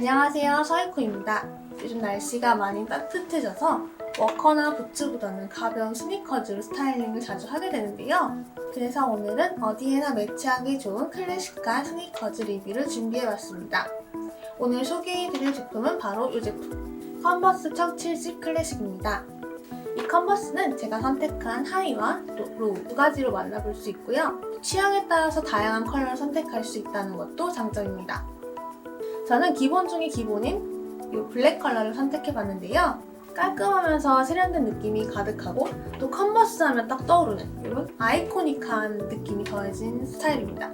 안녕하세요 서이코입니다. 요즘 날씨가 많이 따뜻해져서 워커나 부츠보다는 가벼운 스니커즈로 스타일링을 자주 하게 되는데요. 그래서 오늘은 어디에나 매치하기 좋은 클래식한 스니커즈 리뷰를 준비해봤습니다. 오늘 소개해드릴 제품은 바로 이 제품 컨버스 1070 클래식입니다. 이 컨버스는 제가 선택한 하이와 또 로우 두 가지로 만나볼 수 있고요. 취향에 따라서 다양한 컬러를 선택할 수 있다는 것도 장점입니다. 저는 기본 중에 기본인 이 블랙 컬러를 선택해봤는데요. 깔끔하면서 세련된 느낌이 가득하고 또 컨버스 하면 딱 떠오르는 이런 아이코닉한 느낌이 더해진 스타일입니다.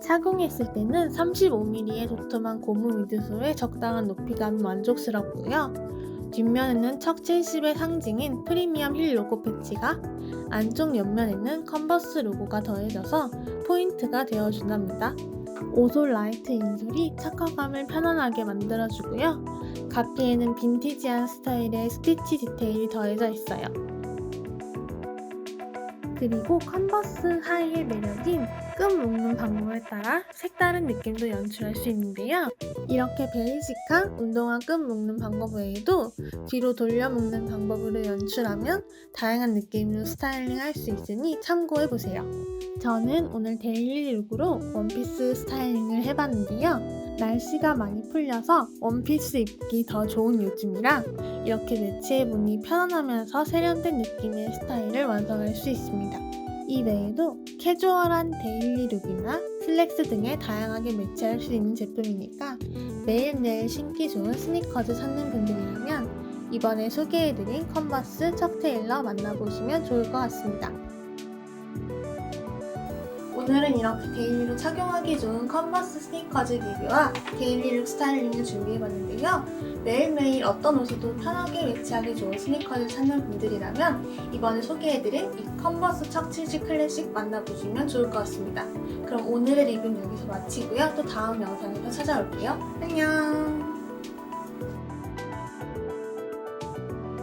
착용했을 때는 35mm의 도톰한 고무 미드솔에 적당한 높이감이 만족스럽고요. 뒷면에는 척 70의 상징인 프리미엄 힐 로고 패치가 안쪽 옆면에는 컨버스 로고가 더해져서 포인트가 되어준답니다. 오솔 라이트 인솔이 착화감을 편안하게 만들어주고요. 가피에는 빈티지한 스타일의 스티치 디테일이 더해져 있어요. 그리고 컨버스 하이의 매력인 끈 묶는 방법에 따라 색다른 느낌도 연출할 수 있는데요. 이렇게 베이직한 운동화 끈 묶는 방법 외에도 뒤로 돌려 묶는 방법으로 연출하면 다양한 느낌으로 스타일링 할 수 있으니 참고해보세요. 저는 오늘 데일리 룩으로 원피스 스타일링을 해봤는데요. 날씨가 많이 풀려서 원피스 입기 더 좋은 요즘이라 이렇게 매치해보니 편안하면서 세련된 느낌의 스타일을 완성할 수 있습니다. 이 외에도 캐주얼한 데일리 룩이나 슬랙스 등에 다양하게 매치할 수 있는 제품이니까 매일매일 신기 좋은 스니커즈 찾는 분들이라면 이번에 소개해드린 컨버스 척테일러 만나보시면 좋을 것 같습니다. 오늘은 이렇게 데일리로 착용하기 좋은 컨버스 스니커즈 리뷰와 데일리룩 스타일링을 준비해봤는데요. 매일매일 어떤 옷에도 편하게 매치하기 좋은 스니커즈 찾는 분들이라면 이번에 소개해드린 이 컨버스 척칠지 클래식 만나보시면 좋을 것 같습니다. 그럼 오늘의 리뷰는 여기서 마치고요. 또 다음 영상에서 찾아올게요. 안녕!